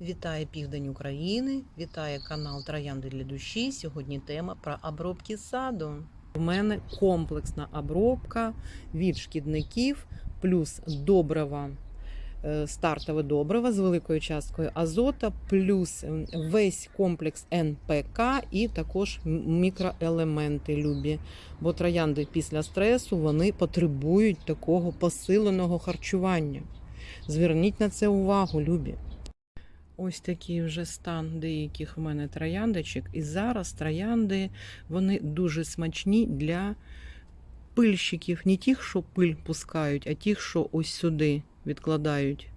Вітає південь України, вітає канал Троянди для душі. Сьогодні тема про обробки саду. У мене комплексна обробка від шкідників, плюс добрива, е, стартове добрива з великою часткою азота, плюс весь комплекс НПК і також мікроелементи любі. Бо троянди після стресу вони потребують такого посиленого харчування. Зверніть на це увагу, любі. Ось такий вже стан деяких в мене трояндочок. І зараз троянди вони дуже смачні для пильщиків. Не тих, що пиль пускають, а тих, що ось сюди відкладають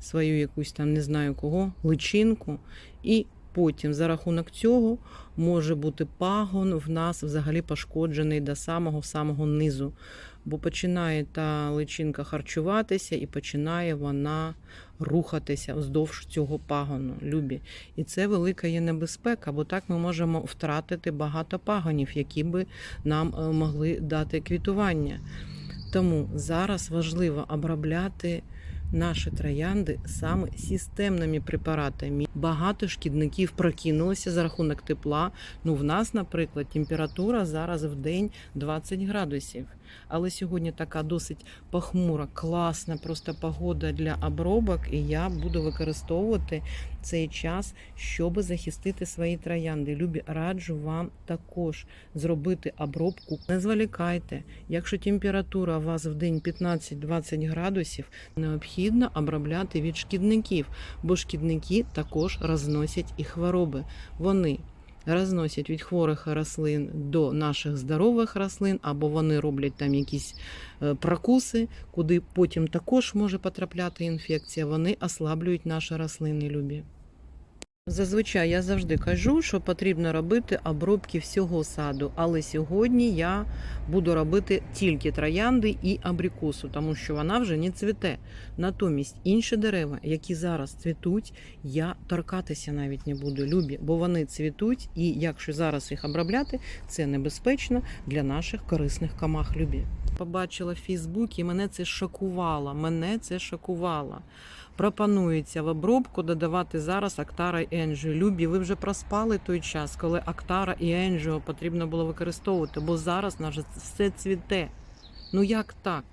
свою якусь там не знаю кого, личинку. І потім за рахунок цього може бути пагон в нас взагалі пошкоджений до самого самого низу. Бо починає та личинка харчуватися і починає вона рухатися вздовж цього пагону, любі. І це велика є небезпека, бо так ми можемо втратити багато пагонів, які би нам е, могли дати квітування. Тому зараз важливо обробляти наші троянди саме системними препаратами. Багато шкідників прокинулося за рахунок тепла. Ну, в нас, наприклад, температура зараз в день 20 градусів. Але сьогодні така досить похмура, класна просто погода для обробок, і я буду використовувати цей час, щоб захистити свої троянди. Любі, раджу вам також зробити обробку. Не зволікайте. Якщо температура у вас в день 15-20 градусів, необхідно обробляти від шкідників, бо шкідники також розносять і хвороби. Вони розносять від хворих рослин до наших здорових рослин, або вони роблять там якісь е, прокуси, куди потім також може потрапляти інфекція. Вони ослаблюють наші рослини любі. Зазвичай я завжди кажу, що потрібно робити обробки всього саду, але сьогодні я буду робити тільки троянди і абрикосу, тому що вона вже не цвіте. Натомість інші дерева, які зараз цвітуть, я торкатися навіть не буду, любі, бо вони цвітуть, і якщо зараз їх обробляти, це небезпечно для наших корисних камах. Любі. Побачила в Фейсбуці, і мене це шокувало. Мене це шокувало. Пропонується в обробку додавати зараз Актара і Енджіо. Любі, ви вже проспали той час, коли Актара і Енджіо потрібно було використовувати, бо зараз наше все цвіте. Ну як так?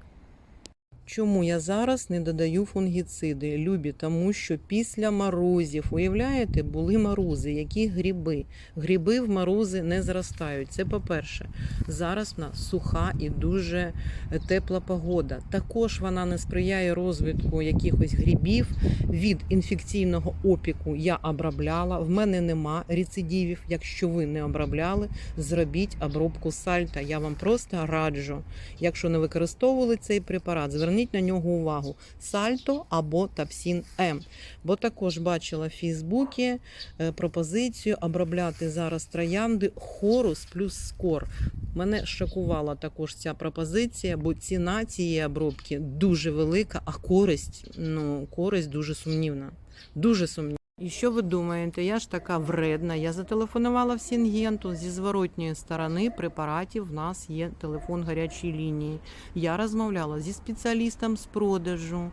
Чому я зараз не додаю фунгіциди? Любі, тому що після морозів, уявляєте, були морози, які гриби. Гриби в морози не зростають. Це по-перше. Зараз в нас суха і дуже тепла погода. Також вона не сприяє розвитку якихось грибів. Від інфекційного опіку я обробляла. В мене нема рецидивів. Якщо ви не обробляли, зробіть обробку сальта. Я вам просто раджу. Якщо не використовували цей препарат, зверніть на нього увагу: сальто або тапсін М. Бо також бачила в Фейсбуці е, пропозицію обробляти зараз троянди хорус плюс скор. Мене шокувала також ця пропозиція, бо ціна цієї обробки дуже велика, а користь, ну, користь дуже сумнівна. Дуже сумнівна. І що ви думаєте? Я ж така вредна. Я зателефонувала в Сінгенту зі зворотньої сторони препаратів. В нас є телефон гарячої лінії. Я розмовляла зі спеціалістом з продажу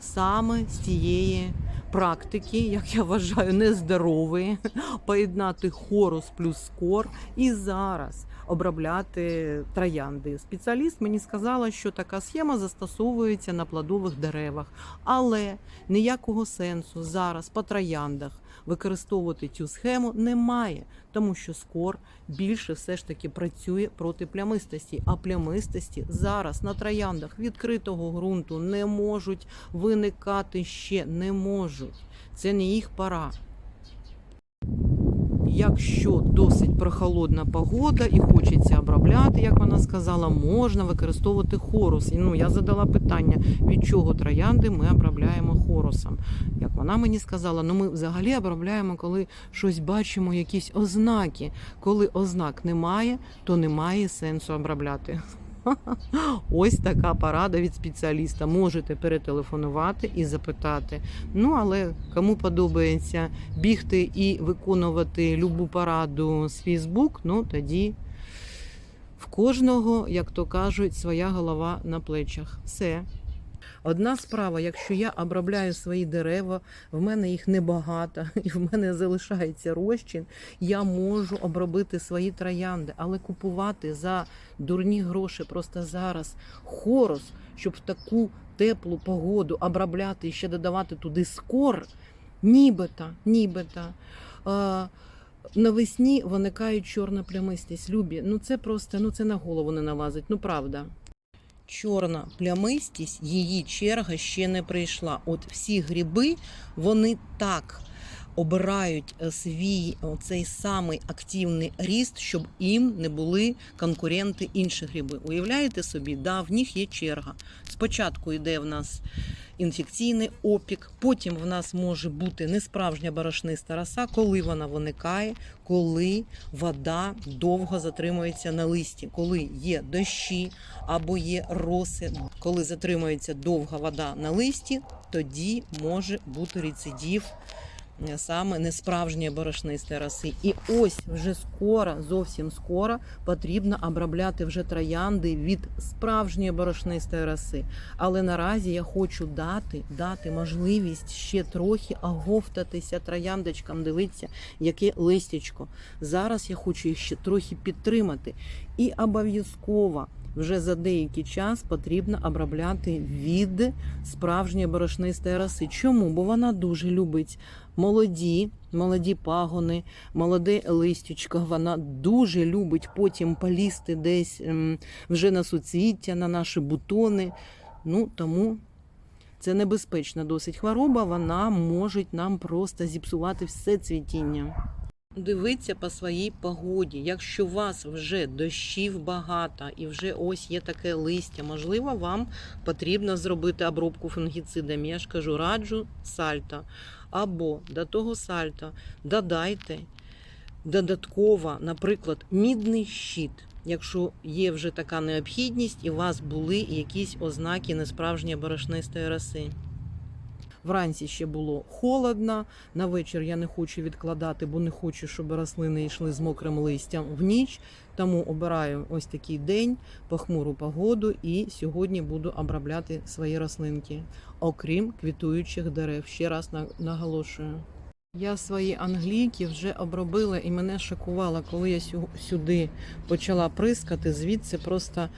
саме з тієї практики, як я вважаю, нездорової, поєднати хорус плюс скор і зараз обробляти троянди. Спеціаліст мені сказала, що така схема застосовується на плодових деревах, але ніякого сенсу зараз по трояндах використовувати цю схему немає, тому що скор більше все ж таки працює проти плямистості. А плямистості зараз на трояндах відкритого ґрунту не можуть виникати ще не можуть. Це не їх пора. Якщо досить прохолодна погода і хочеться обробляти, як вона сказала, можна використовувати хорус. Ну, я задала питання, від чого троянди ми обробляємо хорусом. Як вона мені сказала, ну ми взагалі обробляємо, коли щось бачимо, якісь ознаки. Коли ознак немає, то немає сенсу обробляти. Ось така порада від спеціаліста. Можете перетелефонувати і запитати. Ну, але кому подобається бігти і виконувати любу пораду з Фейсбук, ну тоді в кожного, як то кажуть, своя голова на плечах. Все. Одна справа, якщо я обробляю свої дерева, в мене їх небагато, і в мене залишається розчин, я можу обробити свої троянди, але купувати за дурні гроші просто зараз хорус, щоб в таку теплу погоду обробляти і ще додавати туди скор, нібито, нібито. Навесні виникають чорна плямистість. Любі, ну це просто ну це на голову не налазить. Ну правда. Чорна плямистість, її черга ще не прийшла. От всі гриби, вони так обирають е, свій цей самий активний ріст, щоб їм не були конкуренти інші гриби. Уявляєте собі, да, в них є черга. Спочатку йде в нас інфекційний опік, потім в нас може бути несправжня барашниста роса, коли вона виникає, коли вода довго затримується на листі, коли є дощі або є роси, коли затримується довга вода на листі, тоді може бути рецидив е, саме несправжньої борошнистої роси. І ось вже скоро, зовсім скоро, потрібно обробляти вже троянди від справжньої борошнистої роси. Але наразі я хочу дати, дати можливість ще трохи оговтатися трояндочкам, дивитися, яке листячко. Зараз я хочу їх ще трохи підтримати. І обов'язково вже за деякий час потрібно обробляти від справжньої борошнистої роси. Чому? Бо вона дуже любить молоді, молоді пагони, молоде листячко. Вона дуже любить потім полізти десь ем, вже на суцвіття, на наші бутони. Ну тому це небезпечна досить хвороба. Вона може нам просто зіпсувати все цвітіння. Дивіться по своїй погоді. Якщо у вас вже дощів багато і вже ось є таке листя, можливо, вам потрібно зробити обробку фунгіцидами. Я ж кажу, раджу сальто. Або до того сальто додайте додатково, наприклад, мідний щит. Якщо є вже така необхідність, і у вас були якісь ознаки несправжньої борошнистої роси. Вранці ще було холодно. На вечір я не хочу відкладати, бо не хочу, щоб рослини йшли з мокрим листям в ніч. Тому обираю ось такий день, похмуру погоду, і сьогодні буду обробляти свої рослинки, окрім квітуючих дерев. Ще раз на- наголошую. Я свої англійки вже обробила і мене шокувало, коли я сю- сюди почала прискати. Звідси просто е,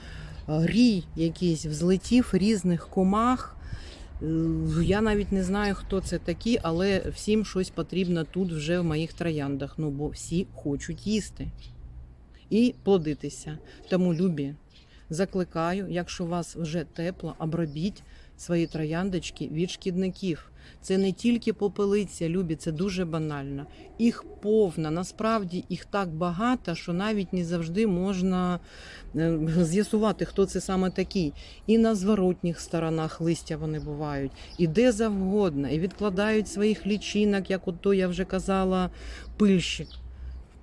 рій якийсь взлетів різних комах. Е, Я навіть не знаю, хто це такі, але всім щось потрібно тут вже в моїх трояндах. Ну бо всі хочуть їсти і плодитися. Тому любі, закликаю, якщо у вас вже тепло, обробіть свої трояндочки від шкідників. Це не тільки попелиця, любі, це дуже банально. Їх повна. Насправді їх так багато, що навіть не завжди можна е, з'ясувати, хто це саме такий. І на зворотніх сторонах листя вони бувають, і де завгодно, і відкладають своїх лічинок, як от то я вже казала, пильщик.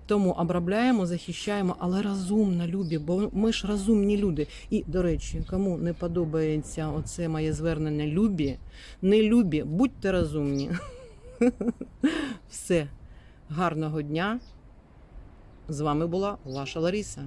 Тому обробляємо, захищаємо, але розумно, любі, бо ми ж розумні люди. І, до речі, кому не подобається оце моє звернення любі, не любі, будьте розумні. Все, гарного дня. З вами була ваша Лариса.